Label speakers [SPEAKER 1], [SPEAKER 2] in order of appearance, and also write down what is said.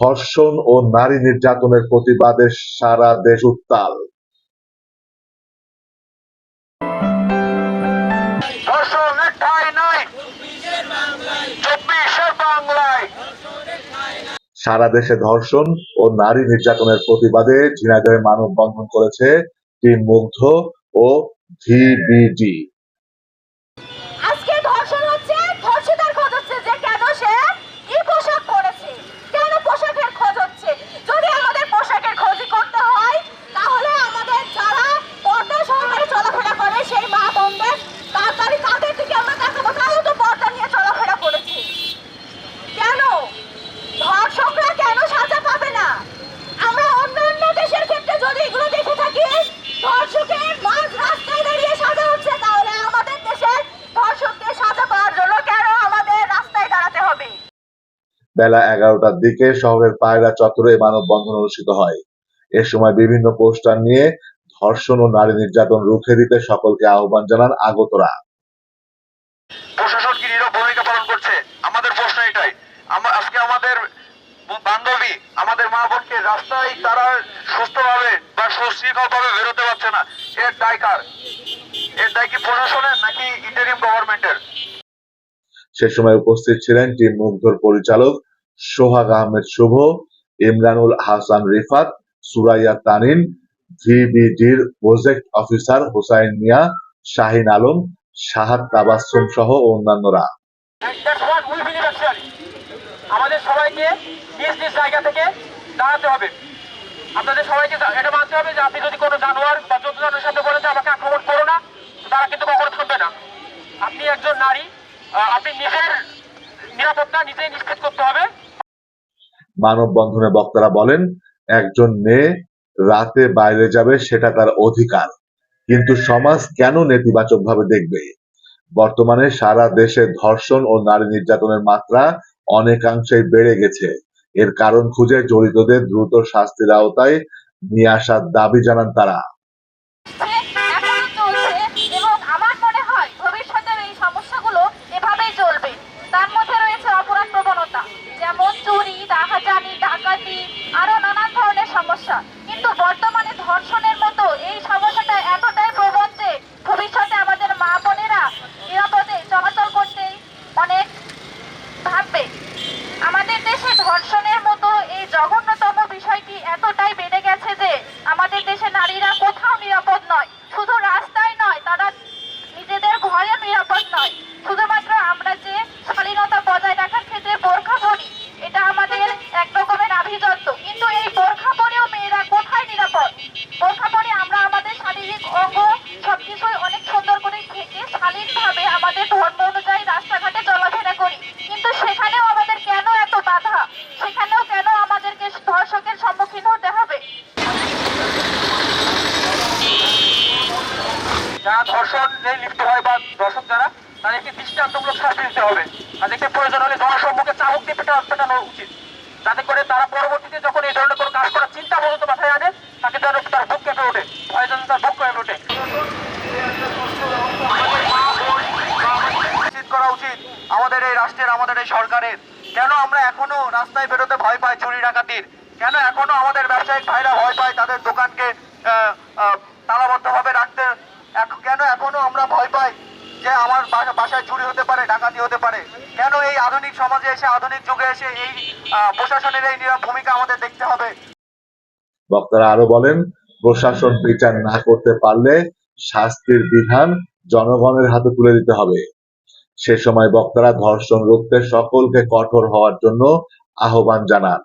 [SPEAKER 1] ধর্ষণ ও নারী নির্যাতনের প্রতিবাদে সারা দেশ উত্তাল। সারা দেশে ধর্ষণ ও নারী নির্যাতনের প্রতিবাদে ঝিনাইদহে মানববন্ধন করেছে টিম মুগ্ধ ও ভিবিডি
[SPEAKER 2] আজকে ধর্ষণ হচ্ছে ধর্ষিতার খোঁজ হচ্ছে যে কেন সে কি পোশাক পরেছে কেন পোশাকের খোঁজ হচ্ছে যদি আমাদের পোশাকের খোঁজই করতে হয় তাহলে আমাদের যারা পর্দা সহকারে চলাফেরা করে সেই মা বোনদের তাড়াতাড়ি তাদের দিকে আমরা তাকাবো তারাও তো পর্দা নিয়ে চলাফেরা করেছে কেন ধর্ষকরা কেন সাজা পাবে না আমরা অন্যান্য দেশের ক্ষেত্রে যদি এগুলো দেখে থাকি ধর্ষকের মাঝ রাস্তায় দাঁড়িয়ে সাজা হচ্ছে তাহলে আমাদের দেশের ধর্ষকদের সাজা পাওয়ার জন্য কেন আমাদের রাস্তায় দাঁড়াতে হবে
[SPEAKER 1] বেলা এগারোটার দিকে শহরের পায়রা চত্বরে মানববন্ধন অনুষ্ঠিত হয়। এ সময় বিভিন্ন পোস্টার নিয়ে ধর্ষণ ও নারী নির্যাতন রুখে দিতে সকলকে আহ্বান জানান আগতরা।
[SPEAKER 3] প্রশাসন কি নীরব ভূমিকা পালন করছে? আমাদের প্রশ্ন এটাই। আজকে আমাদের বান্ধবী আমাদের মা বোনকে রাস্তায় তারা সুস্থভাবে বা সুশৃঙ্খল ভাবে বেরোতে পারছে না। এর দায় কার? এর দায় কি প্রশাসনের নাকি ইন্টারিম গভর্নমেন্টের
[SPEAKER 1] সে সময় উপস্থিত ছিলেন টিম মুগ্ধর পরিচালক সোহাগ আহমেদ শুভ, ইমরানুল হাসান রিফাত, সুরাইয়া তানিন, ভিবিডির প্রজেক্ট অফিসার হোসাইন মিয়া, শাহিন আলম সাহাদ তাবাসসুম সহ অন্যান্যরা.
[SPEAKER 3] আমাদের সবাইকে নিজ নিজ জায়গা থেকে দাঁড়াতে হবে। আপনাদের সবাইকে এটা মানতে হবে যে আপনি যদি কোনো জানোয়ার বা জন্তু জানোয়ারের বলেন আমাকে আক্রমণ করো না, তারা কিন্তু কখনো থামবে না। আপনি একজন নারী আপনি নিজের নিরাপত্তা নিজেই নিশ্চিত করতে হবে।
[SPEAKER 1] মানববন্ধনে বক্তারা বলেন, একজন মেয়ে রাতে বাইরে যাবে, সেটা তার অধিকার। কিন্তু সমাজ কেন নেতিবাচক ভাবে দেখবে? বর্তমানে সারা দেশে ধর্ষণ ও নারী নির্যাতনের মাত্রা অনেকাংশেই বেড়ে গেছে। এর কারণ খুঁজে জড়িতদের দ্রুত শাস্তির আওতায় নিয়ে আসার দাবি জানান তারা
[SPEAKER 2] এখনও চলছে এবং আমার মনে হয় ভবিষ্যতের এই সমস্যাগুলো এভাবেই চলবে তার মধ্যে রয়েছে অপরাধ প্রবণতা যেমন চুরি ডাকাজানি ডাকাতি আরও নানান ধরনের সমস্যা কিন্তু বর্তমানে ধর্ষণের মতো এই সমস্যাটা এতটাই প্রবণ যে ভবিষ্যতে আমাদের মা বোনেরা নিরাপদে চলাচল করতেই অনেক ভাববে আমাদের দেশে ধর্ষণের মতো এই জঘন্যতম বিষয়টি এতটাই বেড়ে গেছে যে আমাদের দেশে নারীরা কোথাও নিরাপদ নয় শুধু রাস্তায় নয় তারা নিজেদের ঘরে নিরাপদ নয় শুধুমাত্র আমরা যে শালীনতা বজায় রাখার ক্ষেত্রে বোরখা পরি এটা আমাদের এক রকমের আভিজাত্য কিন্তু এই বোরখা পরেও মেয়েরা কোথায় নিরাপদ বোরখা পরে আমরা আমাদের শারীরিক অঙ্গ সবকিছুই অনেক সুন্দর করে থেকে শালীনভাবে আমাদের ধর্ম অনুযায়ী রাস্তাঘাটে চলাফেরা করি কিন্তু সেখানেও আমাদের কেন এত বাধা সেখানেও কেন আমাদেরকে ধর্ষকের সম্মুখীন হতে হবে
[SPEAKER 3] যারা ধর্ষণে লিপ্ত হয় বা দর্শক যারা তাদেরকে দৃষ্টান্তমূলক শাস্তি দিতে হবে। তাদেরকে প্রয়োজন হলে জনসম্মুখে চাবুক দিয়ে পেটা পেটানো উচিত। যাতে করে তারা পরবর্তীতে যখন এই ধরনের কোনো কাজ করার চিন্তা পর্যন্ত মাথায় আনে, তাকে যেন তার বুক কেঁপে ওঠে। ভয় যেন তার বুক কেঁপে ওঠে। করা উচিত আমাদের এই রাষ্ট্রের, আমাদের এই সরকারের। কেন আমরা এখনও রাস্তায় বেরোতে ভয় পাই চুরি ডাকাতির? কেন এখনও আমাদের ব্যবসায়িক ভাইরা ভয় পায় তাদের দোকানকে তালাবদ্ধভাবে রাখতে কেন এখনও আমরা ভয় পাই যে আমার বাসায় চুরি হতে পারে, ডাকাতি হতে পারে? কেন এই আধুনিক সমাজে এসে, আধুনিক যুগে এসে এই প্রশাসনের এই নীরব ভূমিকা আমাদের দেখতে হবে?
[SPEAKER 1] বক্তারা আরও বলেন, প্রশাসন বিচার না করতে পারলে শাস্তির বিধান জনগণের হাতে তুলে দিতে হবে। সে সময় বক্তারা ধর্ষণ রুখতে সকলকে কঠোর হওয়ার জন্য আহ্বান জানান।